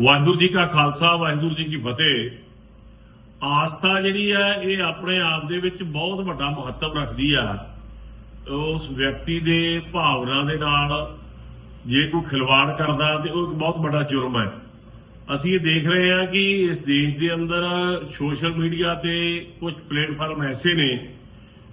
ਵਾਹਿਗੁਰੂ ਜੀ ਕਾ ਖਾਲਸਾ, ਵਾਹਿਗੁਰੂ ਜੀ ਕੀ ਫਤਿਹ। ਆਸਥਾ ਜਿਹੜੀ ਆ, ਇਹ ਆਪਣੇ ਆਪ ਦੇ ਵਿੱਚ ਬਹੁਤ ਵੱਡਾ ਮਹੱਤਵ ਰੱਖਦੀ ਆ। ਉਸ ਵਿਅਕਤੀ ਦੇ ਭਾਵਨਾ ਦੇ ਨਾਲ ਜੇ ਕੋਈ ਖਿਲਵਾੜ ਕਰਦਾ, ਤੇ ਉਹ ਇੱਕ ਬਹੁਤ ਵੱਡਾ ਜੁਰਮ ਹੈ। ਅਸੀਂ ਇਹ ਦੇਖ ਰਹੇ ਹਾਂ ਕਿ ਇਸ ਦੇਸ਼ ਦੇ ਅੰਦਰ ਸੋਸ਼ਲ ਮੀਡੀਆ ਤੇ ਕੁਝ ਪਲੇਟਫਾਰਮ ਐਸੇ ਨੇ,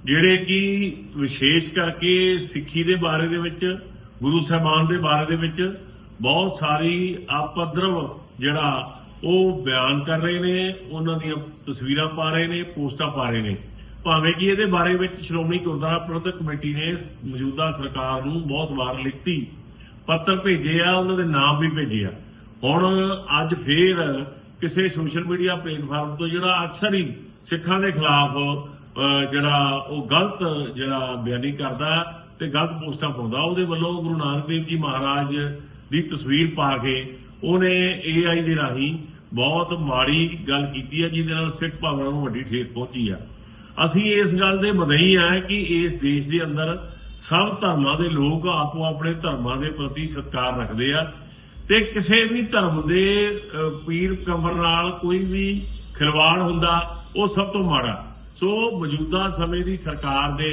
ਜਿਹੜੇ ਕਿ ਵਿਸ਼ੇਸ਼ ਕਰਕੇ ਸਿੱਖੀ ਦੇ ਬਾਰੇ ਦੇ ਵਿੱਚ, ਗੁਰੂ ਸਾਹਿਬਾਨ ਦੇ ਬਾਰੇ ਦੇ ਵਿੱਚ ਬਹੁਤ ਸਾਰੀ ਆਪਦਰਵ ਜਿਹੜਾ ਉਹ ਬਿਆਨ ਕਰ ਰਹੇ ਨੇ, ਉਹਨਾਂ ਦੀਆਂ ਤਸਵੀਰਾਂ ਪਾ ਰਹੇ ਨੇ, ਪੋਸਟਾਂ ਪਾ ਰਹੇ ਨੇ। ਭਾਵੇਂ ਕਿ ਇਹਦੇ ਬਾਰੇ ਵਿੱਚ ਸ਼੍ਰੋਮਣੀ ਗੁਰਦੁਆਰਾ ਪ੍ਰਬੰਧਕ ਕਮੇਟੀ ਨੇ ਮੌਜੂਦਾ ਸਰਕਾਰ ਨੂੰ ਬਹੁਤ ਵਾਰ ਲਿਖਤੀ, ਪੱਤਰ ਭੇਜੇ ਆ, ਉਹਨਾਂ ਦੇ ਨਾਮ ਵੀ ਭੇਜੇ ਆ। ਹੁਣ ਅੱਜ ਫੇਰ ਕਿਸੇ ਸੋਸ਼ਲ ਮੀਡੀਆ ਪਲੇਟਫਾਰਮ ਤੋਂ ਜਿਹੜਾ ਅਕਸਰ ਹੀ ਸਿੱਖਾਂ ਦੇ ਖਿਲਾਫ ਜਿਹੜਾ ਉਹ ਗਲਤ ਜਿਹੜਾ ਬਿਆਨੀ ਕਰਦਾ ਤੇ ਗਲਤ ਪੋਸਟਾਂ ਪਾਉਂਦਾ, ਉਹਦੇ ਵੱਲੋਂ ਗੁਰੂ ਨਾਨਕ ਦੇਵ ਜੀ ਮਹਾਰਾਜ ਦੀ ਤਸਵੀਰ ਪਾ ਕੇ ਉਹਨੇ AI ਦੇ ਰਾਹੀਂ ਬਹੁਤ ਮਾੜੀ ਗੱਲ ਕੀਤੀ ਹੈ ਜਿਹਦੇ ਨਾਲ ਸਿੱਖ ਭਾਵਨਾ ਨੂੰ ਵੱਡੀ ਠੇਸ ਪਹੁੰਚੀ ਆ। ਅਸੀਂ ਇਸ ਗੱਲ ਦੇ ਮਦਈ ਆ ਕਿ ਇਸ ਦੇਸ਼ ਦੇ ਅੰਦਰ ਸਭ ਧਰਮਾਂ ਦੇ ਲੋਕ ਆਪੋ ਆਪਣੇ ਧਰਮਾਂ ਦੇ ਪ੍ਰਤੀ ਸਤਿਕਾਰ ਰੱਖਦੇ ਆ ਤੇ ਕਿਸੇ ਵੀ ਧਰਮ ਦੇ ਪੀਰ ਕਮਰ ਨਾਲ ਕੋਈ ਵੀ ਖਿਲਵਾੜ ਹੁੰਦਾ ਉਹ ਸਭ ਤੋਂ ਮਾੜਾ। ਸੋ ਮੌਜੂਦਾ ਸਮੇਂ ਦੀ ਸਰਕਾਰ ਦੇ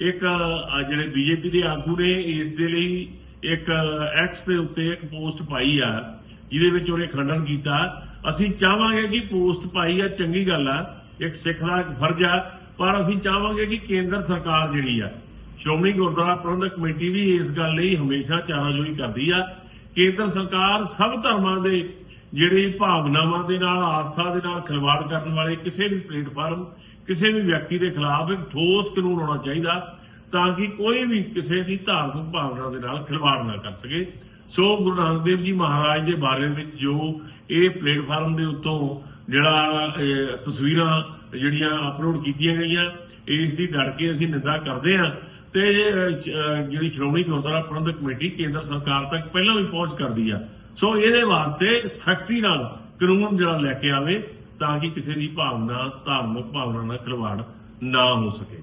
ਇੱਕ ਅਹ, ਜਿਹੜੇ ਬੀਜੇਪੀ ਦੇ ਆਗੂ ਨੇ ਇਸ ਦੇ ਲਈ ਇੱਕ ਐਕਸ ਦੇ ਉੱਤੇ ਇੱਕ ਪੋਸਟ ਪਾਈ ਆ, ਜਿਹਦੇ ਵਿੱਚ ਉਹਨੇ ਖੰਡਨ ਕੀਤਾ, ਅਸੀਂ ਚਾਹਾਂਗੇ ਕਿ ਪੋਸਟ ਪਾਈ ਆ, ਚੰਗੀ ਗੱਲ ਆ, ਇੱਕ ਸਿੱਖ ਦਾ ਇੱਕ ਫਰਜ਼ ਆ, ਪਰ ਅਸੀਂ ਚਾਹਾਂਗੇ ਕਿ ਕੇਂਦਰ ਸਰਕਾਰ ਜਿਹੜੀ ਆ, ਸ਼੍ਰੋਮਣੀ ਗੁਰਦੁਆਰਾ ਪ੍ਰਬੰਧਕ ਕਮੇਟੀ ਵੀ ਇਸ ਗੱਲ ਲਈ ਹਮੇਸ਼ਾ ਚਾਰਾਜੋਈ ਕਰਦੀ ਆ, ਕੇਂਦਰ ਸਰਕਾਰ ਸਭ ਧਰਮਾਂ ਦੇ ਜਿਹੜੇ ਭਾਵਨਾਵਾਂ ਦੇ ਨਾਲ, ਆਸਥਾ ਦੇ ਨਾਲ ਖਿਲਵਾੜ ਕਰਨ ਵਾਲੇ ਕਿਸੇ ਵੀ ਪਲੇਟਫਾਰਮ, ਕਿਸੇ ਵੀ ਵਿਅਕਤੀ ਦੇ ਖਿਲਾਫ ਇੱਕ ਠੋਸ ਕਾਨੂੰਨ ਹੋਣਾ ਚਾਹੀਦਾ ਤਾਂ ਕਿ ਕੋਈ ਵੀ ਕਿਸੇ ਦੀ ਧਾਰਮਿਕ ਭਾਵਨਾ ਦੇ ਨਾਲ ਖਿਲਵਾੜ ਨਾ ਕਰ ਸਕੇ। ਸੋ ਗੁਰੂ ਨਾਨਕ ਦੇਵ ਜੀ ਮਹਾਰਾਜ ਦੇ ਬਾਰੇ ਵਿੱਚ ਜੋ ਇਹ ਪਲੇਟਫਾਰਮ ਦੇ ਉੱਤੋਂ ਜਿਹੜਾ ਤਸਵੀਰਾਂ ਜਿਹੜੀਆਂ ਅਪਲੋਡ ਕੀਤੀਆਂ ਗਈਆਂ, ਇਸ ਦੀ ਡਟ ਕੇ ਅਸੀਂ ਨਿੰਦਾ ਕਰਦੇ ਹਾਂ ਤੇ ਜਿਹੜੀ ਸ਼੍ਰੋਮਣੀ ਗੁਰਦੁਆਰਾ ਪ੍ਰਬੰਧਕ ਕਮੇਟੀ ਕੇਂਦਰ ਸਰਕਾਰ ਤੱਕ ਪਹਿਲਾਂ ਵੀ ਪਹੁੰਚ ਕਰਦੀ ਆ। ਸੋ ਇਹਦੇ ਵਾਸਤੇ ਸਖਤੀ ਨਾਲ ਕਾਨੂੰਨ ਜਿਹੜਾ ਲੈ ਕੇ ਆਵੇ ਤਾਂ ਕਿ ਕਿਸੇ ਦੀ ਭਾਵਨਾ, ਧਾਰਮਿਕ ਭਾਵਨਾ ਨਾਲ ਖਿਲਵਾੜ ਨਾ ਹੋ ਸਕੇ।